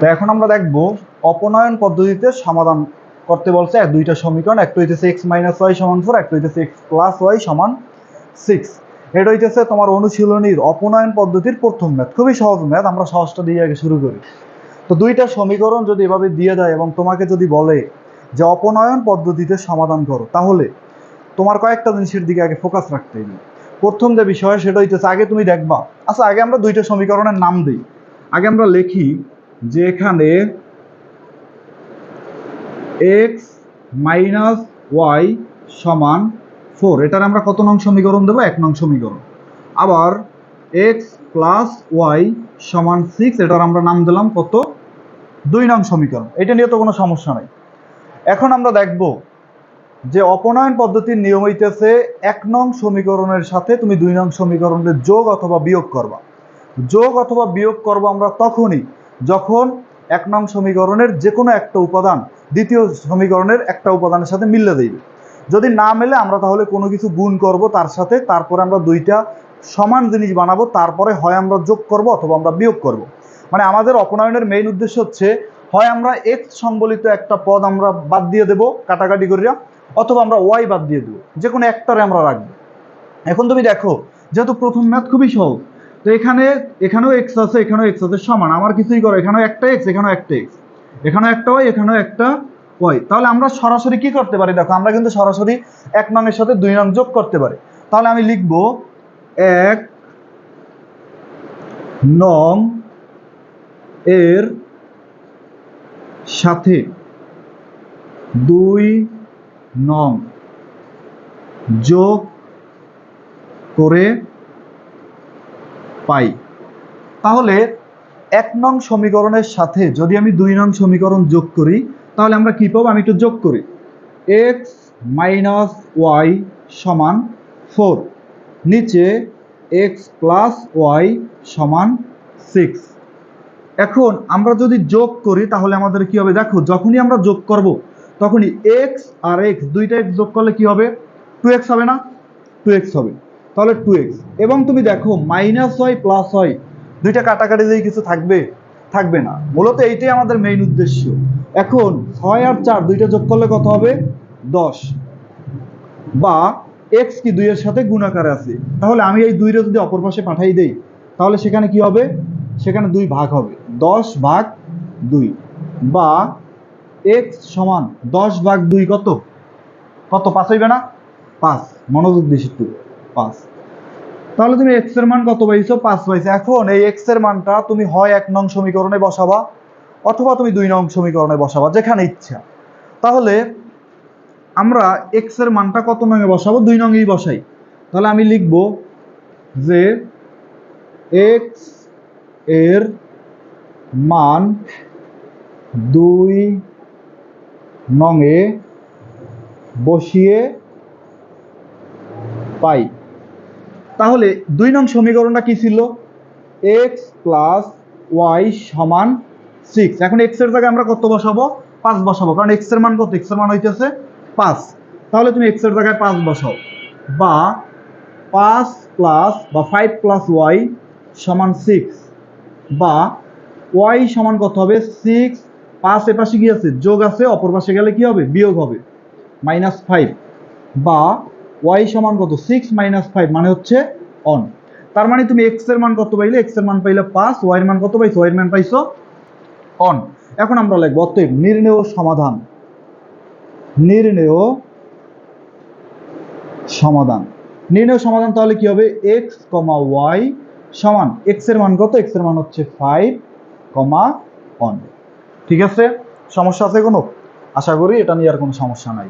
তো এখন আমরা দেখব অপনয়ন পদ্ধতিতে সমাধান করতে বলছে এক, দুইটা সমীকরণ, একটা হইতেছে এক্স মাইনাস ওয়াই সমান ফোর একটা হইতেছে এক্স প্লাস ওয়াই সমান সিক্স এটা হইতেছে তোমার অনুশীলনীর অপনয়ন পদ্ধতির প্রথম ম্যাথ খুবই সহজ ম্যাথ আমরা সহজটা দিয়ে আগে শুরু করি। তো দুইটা সমীকরণ যদি এভাবে দিয়ে দেয় এবং তোমাকে যদি বলে যে অপনয়ন পদ্ধতিতে সমাধান করো, তাহলে তোমার কয়েকটা জিনিসের দিকে আগে ফোকাস রাখতে হবে। প্রথম যে বিষয়, সেটা হইতেছে আগে তুমি দেখবা। আচ্ছা আগে আমরা দুইটা সমীকরণের নাম দিই। আগে আমরা লিখি যে এখানে এক্স মাইনাস ওয়াই সমান ফোর এটার আমরা কত নং সমীকরণ দেবো? এক নং সমীকরণ। আবার এক্স প্লাস ওয়াই সমান সিক্স এটার আমরা নাম দিলাম কত? দুই নং সমীকরণ। এটা নিয়ে তো কোনো সমস্যা নাই। এখন আমরা দেখব যে অপনয়ন পদ্ধতির নিয়ম হইতেছে এক নং সমীকরণের সাথে তুমি দুই নং সমীকরণের যোগ অথবা বিয়োগ করবা। যোগ অথবা বিয়োগ করব আমরা তখনই যখন এক নং সমীকরণের যে কোনো একটা উপাদান দ্বিতীয় সমীকরণের একটা উপাদানের সাথে মিললে দিবে। যদি না মেলে, আমরা তাহলে কোনো কিছু গুণ করব তার সাথে, তারপরে আমরা দুইটা সমান জিনিস বানাবো, তারপরে হয় আমরা যোগ করব অথবা আমরা বিয়োগ করব। মানে আমাদের অপনয়নের মেইন উদ্দেশ্য হচ্ছে, হয় আমরা এক্স সম্বলিত একটা পদ আমরা বাদ দিয়ে দেবো কাটাকাটি করিয়া, অথবা আমরা ওয়াই বাদ দিয়ে দেবো। যে কোনো একটারে আমরা রাখব। এখন তুমি দেখো, যেহেতু প্রথম ম্যাথ খুবই সহজ তো এখানে, এখানেও এক্স আছে, এখানেও এক্স আছে, সমান। আমার কিছুই করো, এখানেও একটা এক্স এখানেও একটা এক্স এখানেও একটা ওয়াই এখানেও একটা ওয়াই তাহলে আমরা সরাসরি কি করতে পারি? দেখো, আমরা কিন্তু সরাসরি এক নংয়ের সাথে দুই নং যোগ করতে পারি। তাহলে আমি লিখব এক নং এর সাথে দুই নং যোগ করে পাই। তাহলে এক নং সমীকরণের সাথে যদি আমি দুই নং সমীকরণ যোগ করি, তাহলে আমরা কি পাবো? আমি একটু যোগ করি। এক্স মাইনাস ওয়াই সমান ফোর নিচে এক্স প্লাস ওয়াই সমান সিক্স এখন আমরা যদি যোগ করি, তাহলে আমাদের কি হবে? দেখো, যখনই আমরা যোগ করব, তখনই এক্স আর এক্স দুইটা এক্স যোগ করলে কি হবে? টু এক্স হবে না? টু এক্স হবে। তাহলে টু এক্স এবং তুমি দেখো মাইনাস হয় প্লাস হয়, দুইটা কাটাকাটি দিয়ে কিছু থাকবে থাকবে না। মূলত এইটাই আমাদের মেইন উদ্দেশ্য। এখন ছয় আর চার, দুইটা যোগ করলে কত হবে? দশ। বা এক্স কি দুইয়ের সাথে গুণাকারে আছে? তাহলে আমি এই দুইটা যদি অপর পাশে পাঠাই দেই, তাহলে সেখানে কি হবে? সেখানে দুই ভাগ হবে। দশ ভাগ দুই। বা এক্স সমান দশ ভাগ দুই কত? কত? পাঁচ হইবে না? পাঁচ। মনোযোগ একটু পাঁচ। তাহলে তুমি এক্সের মান কত পাইছো? পাঁচ পাইছো। এখন এই এক্সের মানটা তুমি হয় এক নং সমীকরণে বসাবা অথবা তুমি দুই নং সমীকরণে বসাবা, যেখানে ইচ্ছা। তাহলে আমরা এক্সের মানটা কত নঙে বসাবো? দুই নঙেই বসাই। তাহলে আমি লিখব যে এক্সের মান দুই নঙে বসিয়ে পাই। তাহলে দুই নং সমীকরণটা কি ছিল? এক্স প্লাস ওয়াই সমান সিক্স এখন এক্সের জায়গায় আমরা কত বসাবো? পাঁচ বসাবো। কারণ এক্সের মান কত? এক্সের মান হইতেছে পাঁচ। তাহলে তুমি এক্সের জায়গায় পাঁচ বসাও। বা পাঁচ প্লাস বা ফাইভ প্লাস ওয়াই সমান সিক্স বা ওয়াই সমান কত হবে? সিক্স পাঁচ এ পাশে কি আছে? যোগ আছে, অপর পাশে গেলে কি হবে? বিয়োগ হবে। মাইনাস ফাইভ বা ওয়াই সমান কত? সিক্স মাইনাস ফাইভ মানে হচ্ছে অন তার মানে তুমি এক্সের মান কত পাইলে? এক্সের মান পাইলে পাঁচ ওয়াই এর মান কত পাইছো? ওয়াই এর মান পাইছো অন এখন আমরা লিখব, অতএব নির্ণেয় সমাধান। নির্ণেয় সমাধান। নির্ণয় সমাধান তাহলে কি হবে? এক্স কমা ওয়াই সমান এক্সের মান কত? এক্সের মান হচ্ছে ফাইভ কমা অন ঠিক আছে? সমস্যা আছে কোনো? আশা করি এটা নিয়ে আর কোনো সমস্যা নাই।